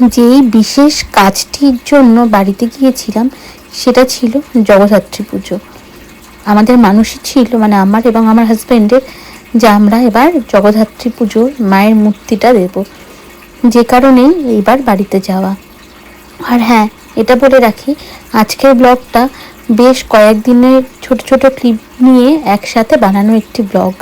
যেই বিশেষ কাজটির জন্য বাড়িতে গিয়েছিলাম, সেটা ছিল জগদ্ধাত্রী পুজো। আমাদের মানুষই ছিল মানে আমার এবং আমার হাজব্যান্ডের যে আমরা এবার জগদ্ধাত্রী পুজোর মায়ের মূর্তিটা দেব। যে কারণেই এইবার বাড়িতে যাওয়া। আর হ্যাঁ এটা বলে রাখি, আজকের ব্লগটা বেশ কয়েকদিনের ছোট ছোট ক্লিপ নিয়ে একসাথে বানানো একটি ব্লগ।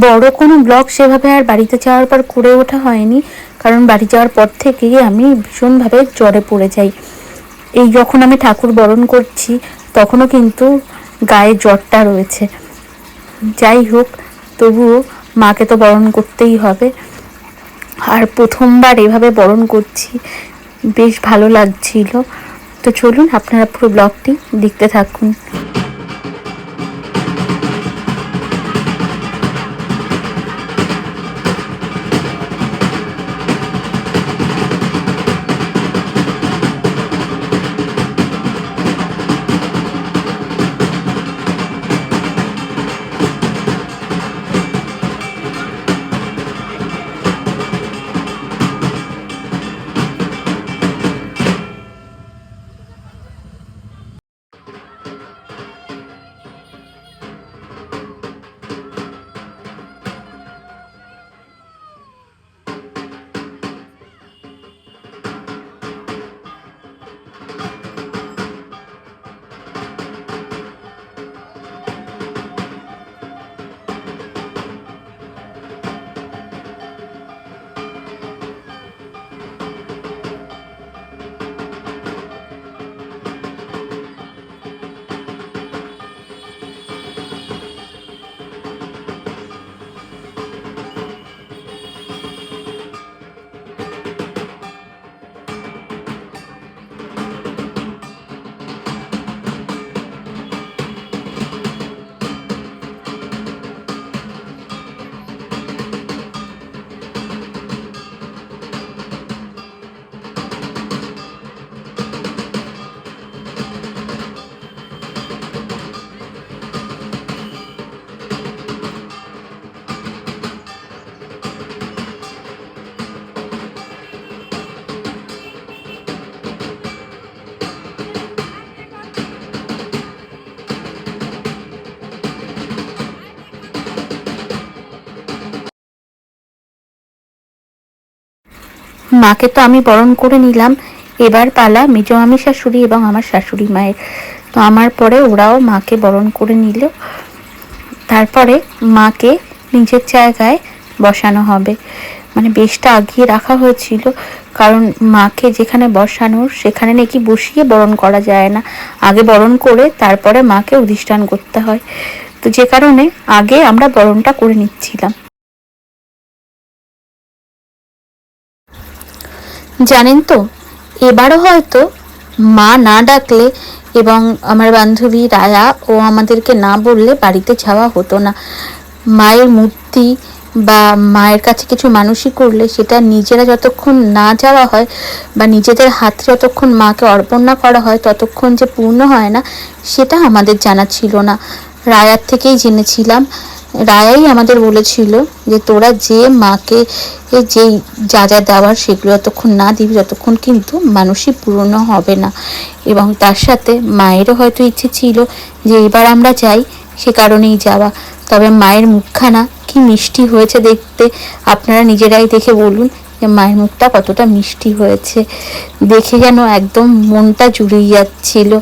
বড় কোনো ব্লগ সেভাবে আর বাড়িতে যাওয়ার পর করে ওঠা হয়নি। কারণ বাড়ি যাওয়ার পর থেকেই আমি ভীষণভাবে জ্বরে পড়ে যাই। এই যখন আমি ঠাকুর বরণ করছি, তখনও কিন্তু গায়ে জ্বরটা রয়েছে। যাই হোক, তবুও মাকে তো বরণ করতেই হবে। আর প্রথমবার এভাবে বরণ করছি, বেশ ভালো লাগছিল। তো চলুন, আপনারা পুরো ব্লগটি দেখতে থাকুন। মাকে তো আমি বরণ করে নিলাম। এবার পালা, মেজ আমি শাশুড়ি এবং আমার শাশুড়ি মায়ের। তো আমার পরে ওরাও মাকে বরণ করে নিল। তারপরে মাকে নিজের জায়গায় বসানো হবে। মানে বেশটা আগিয়ে রাখা হয়েছিল। কারণ মাকে যেখানে বসানোর, সেখানে নাকি বসিয়ে বরণ করা যায় না। আগে বরণ করে তারপরে মাকে অধিষ্ঠান করতে হয়। তো যে কারণে আগে আমরা বরণটা করে নিচ্ছিলাম। জানেন তো? এবারও হয়তো মা না ডাকলে এবং আমার বান্ধবী রায়া ও আমাদেরকে না বললে বাড়িতে যাওয়া হতো না। মায়ের মূর্তি বা মায়ের কাছে কিছু মানুষই করলে সেটা নিজেরা যতক্ষণ না যাওয়া হয় বা নিজেদের হাতে যতক্ষণ মাকে অর্পণ না করা হয় ততক্ষণ যে পূর্ণ হয় না, সেটা আমাদের জানা ছিল না। রায়ার থেকেই জেনেছিলাম রায়াই আমাদের বলেছিল যে তোরা যে মাকে যেই যা যা দেওয়ার সেগুলো যতক্ষণ না দিবি ততক্ষণ কিন্তু মানুষই পূর্ণ হবে না। এবং তার সাথে মায়েরও হয়তো ইচ্ছে ছিল যে এবার আমরা যাই, সে কারণেই যাওয়া। তবে মায়ের মুখখানা কি মিষ্টি হয়েছে দেখতে আপনারা নিজেরাই দেখে বলুন যে মায়ের মুখটা কতটা মিষ্টি হয়েছে। দেখে যেন একদম মনটা জুড়িয়ে যাচ্ছিল।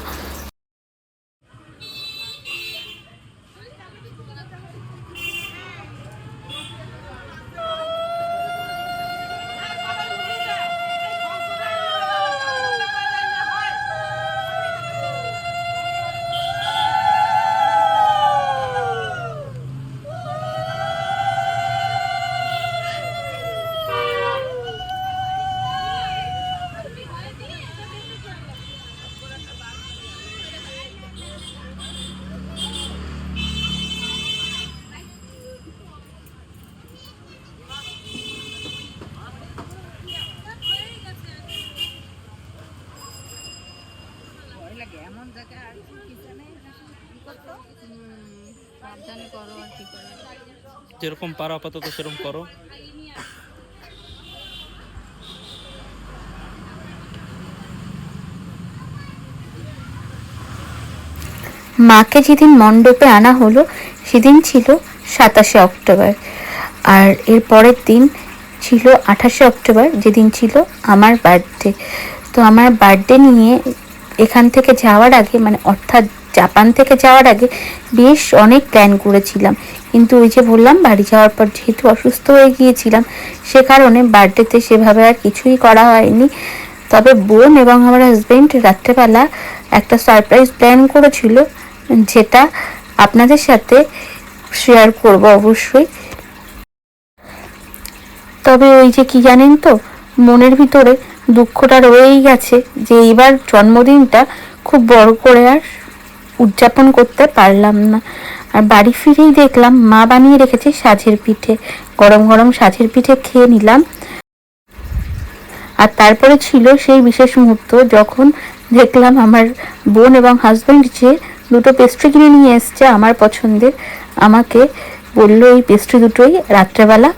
যেরকম পারো আপাতত সেরকম করো। মাকে যেদিন মণ্ডপে আনা হলো সেদিন ছিল সাতাশে অক্টোবর। আর এর পরের দিন ছিল আঠাশে অক্টোবর যেদিন ছিল আমার বার্থডে তো আমার বার্থডে নিয়ে এখান থেকে যাওয়ার আগে মানে অর্থাৎ জাপান থেকে যাওয়ার আগে বেশ অনেক প্ল্যান করেছিলাম। কিন্তু ওই যে বললাম, বাড়ি যাওয়ার পর যেহেতু অসুস্থ হয়ে গিয়েছিলাম, সে কারণে বার্থডেতে সেভাবে আর কিছুই করা হয়নি। তবে বোন এবং আমার হাজবেন্ড রাত্রেবেলা একটা সারপ্রাইজ প্ল্যান করেছিল, যেটা আপনাদের সাথে শেয়ার করব অবশ্যই। তবে ওই যে কি জানেন তো, মনের ভিতরে দুঃখটা রয়েই গেছে যে এবার জন্মদিনটা খুব বড় করে আর উদযাপন করতে পারলাম না। আর বাড়ি ফিরেই দেখলাম মা বানিয়ে রেখেছে সাজের পিঠে। গরম গরম সাজের পিঠে খেয়ে নিলাম। আর তারপরে ছিল সেই বিশেষ মুহূর্ত যখন দেখলাম আমার বোন এবং হাজব্যান্ড যে দুটো পেস্ট্রি কিনে নিয়ে এসছে আমার পছন্দের আমাকে বলল এই পেস্ট্রি দুটোই রাত্রেবেলা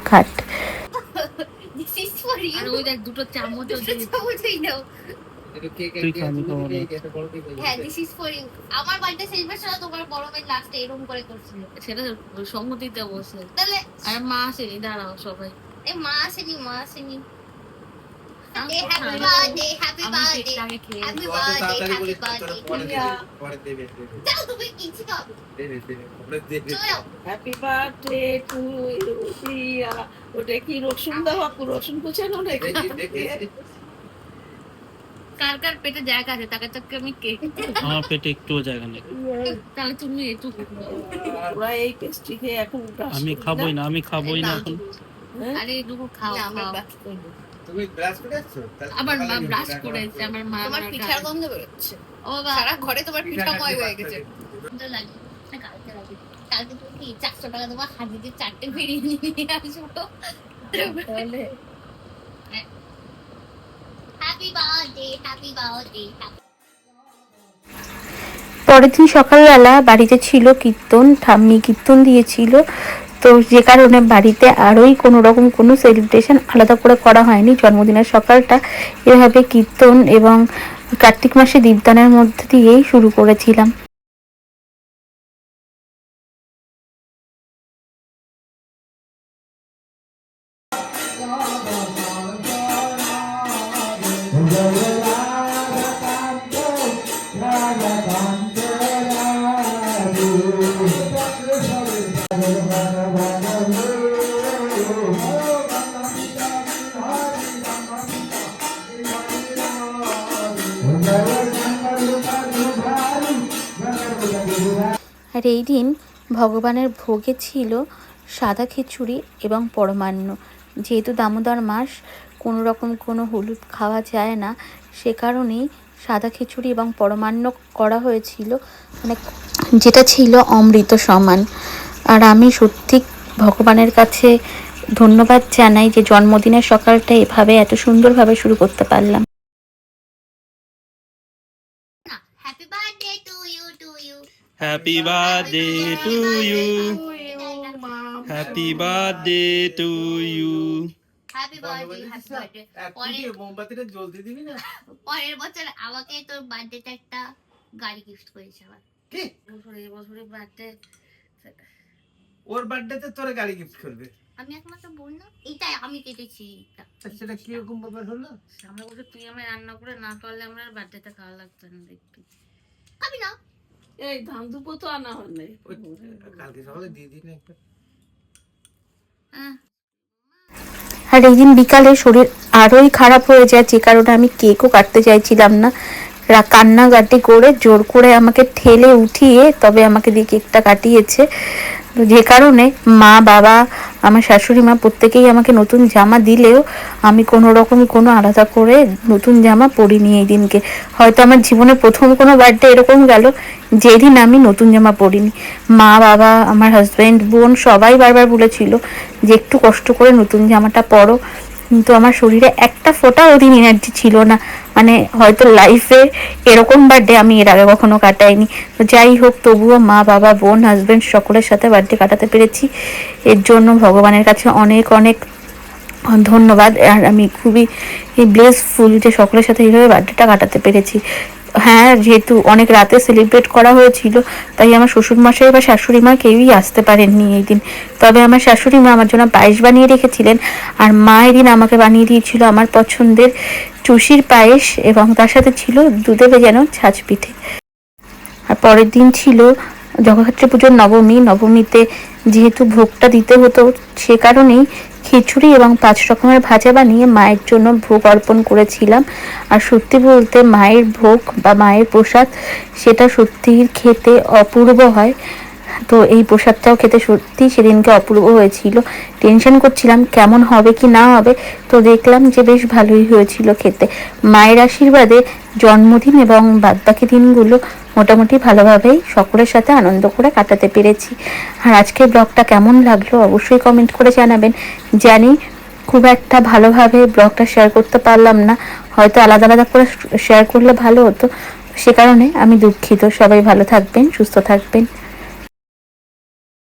দেখ দুটো চামচ হ্যাঁ, সম্মতিতে বসে আর মা আসেনি দাঁড়াও সবাই। মা আসেনি মা আসেনি। ওটা কি রসুন দেওয়া? রসুন কুচানো নাকি? কার কার পেটে জায়গা আছে তাকে তাকে আমি কেক আমার পেটে একটুও জায়গা নেই। তাহলে তুমি এটুকু ওরা এই পেস্ট্রি খেয়ে এখন আমি খাবোই না আমি খাবোই না এখন। হ্যাঁ? আরে এটুকু খাও না, আমরা খাও। তুমি ব্রাশ করে আসছো? আবার মা ব্রাশ পিঠা করে খাওয়া। এসেছে আমার মা তোমার আমার পিঠার গন্ধ বেরোচ্ছে। ও বাবা। সারা ঘরে তোমার পিঠা ময় হয়ে গেছে সুন্দর লাগে কালকে লাগে কালকে তুমি কি চারশো টাকা তোমার হাজিতে চারটে বিরিয়ানি নিয়ে আসব। তাহলে হ্যাপি বার্থডে হ্যাপি বার্থডে পরের দিন সকালবেলা বাড়িতে ছিল কীর্তন ঠাম্মি কীর্তন দিয়েছিল। তো যে কারণে বাড়িতে আরোই কোনো রকম কোনো সেলিব্রেশন আলাদা করে করা হয়নি। জন্মদিনের সকালটা এভাবে কীর্তন এবং কার্তিক মাসে দীপদানের মধ্যে দিয়েই শুরু করেছিলাম। আর এই দিন ভগবানের ভোগে ছিল সাদা খিচুড়ি এবং পরমান্ন। যেহেতু দামোদর মাস কোনো রকম কোনো হলুদ খাওয়া যায় না। সে কারণেই সাদা খিচুড়ি এবং পরমান্ন করা হয়েছিল। মানে যেটা ছিল অমৃত সমান। আর আমি সত্যি ভগবানের কাছে ধন্যবাদ জানাই যে জন্মদিনের সকালটা এভাবে এত সুন্দরভাবে শুরু করতে পারলাম। Happy birthday to you to you happy birthday to you happy birthday birthday কি মোমবাতিটা জ্বলতে দিবি না? পরের বছর আমাকে তোর বার্থডেতে একটা গাড়ি গিফট করেছে আবার কি? বছরে বছরে বার্থডে ওর বার্থডেতে তোরা গাড়ি গিফট করবে? আমি একমাত্র বোন না এটাই আমি কেটেছি। সেটা কীরকম ব্যাপার হলো? আমরা বলতে তুই আমায় রান্না করে না করলে আমরা বার্থডেতে খাওয়া লাগতো না দেখবি। খাবি না? এই ধান দুপো তো আনা হয় নাই। কালকে সকালে দিয়ে দিন একটা হ্যাঁ আর এই দিন বিকালে শরীর আরোই খারাপ হয়ে যায়, যে কারণে আমি কেকও কাটতে চাইছিলাম না। কান্নাকাটি করে জোর করে আমাকে ঠেলে উঠিয়ে তবে আমাকে দিয়ে কেকটা কাটিয়েছে। যে কারণে মা, বাবা আমার শাশুড়ি মা প্রত্যেকেই আমাকে নতুন জামা দিলেও আমি কোনো রকম কোনো আলাদা করে নতুন জামা পরিনি এই দিনকে। হয়তো আমার জীবনে প্রথম কোনো বার্থডে এরকম গেল, যেদিন আমি নতুন জামা পরিনি। মা, বাবা, আমার হাজব্যান্ড বোন সবাই বারবার বলেছিল যে একটু কষ্ট করে নতুন জামাটা পরো। কিন্তু আমার শরীরে একটা ফোটা ওদিন এনার্জি ছিল না। মানে হয়তো লাইফে এরকম বার্থডে আমি এর আগে কখনো কাটাইনি। তো যাই হোক, তবুও মা, বাবা, বোন হাজব্যান্ড সকলের সাথে বার্থডে কাটাতে পেরেছি। এর জন্য ভগবানের কাছে অনেক অনেক ধন্যবাদ। আর আমি খুবই ব্লেসফুল যে সকলের সাথে এইভাবে বার্থডেটা কাটাতে পেরেছি। হ্যাঁ যেহেতু অনেক রাতে সেলিব্রেট করা হয়েছিল, তাই আমার শ্বশুর মশাই বা শাশুড়ি মা কেউই আসতে পারেননি এই দিন। তবে আমার শাশুড়ি মা আমার জন্য পায়েস বানিয়ে রেখেছিলেন, আর মা এদিন আমাকে বানিয়ে দিয়েছিল আমার পছন্দের চুষির পায়েস এবং তার সাথে ছিল দুধে ভেজানো ছাঁচ পিঠে। আর পরের দিন ছিল জগদ্ধাত্রী পুজোর নবমী। নবমীতে যেহেতু ভোগটা দিতে হতো, সে কারণেই খিচুড়ি এবং পাঁচ রকমের ভাজা বানিয়ে মায়ের জন্য ভোগ অর্পণ করেছিলাম। আর সত্যি বলতে মায়ের ভোগ বা মায়ের প্রসাদ, সেটা সত্যি খেতে অপূর্ব হয়। তো এই প্রসাদটাও খেতে সত্যি সেদিনকে অপূর্ব হয়েছিল। টেনশন করছিলাম, কেমন হবে কি না হবে, তো দেখলাম যে বেশ ভালোই হয়েছিল খেতে। মায়ের আশীর্বাদে জন্মদিন এবং বাদবাকি দিনগুলো মোটামুটি ভালোভাবেই সকলের সাথে আনন্দ করে কাটাতে পেরেছি। আর আজকের ব্লগটা কেমন লাগল অবশ্যই কমেন্ট করে জানাবেন। জানি খুব একটা ভালোভাবে ব্লগটা শেয়ার করতে পারলাম না, হয়তো আলাদা আলাদা করে শেয়ার করলে ভালো হতো। সে কারণে আমি দুঃখিত। সবাই ভালো থাকবেন, সুস্থ থাকবেন।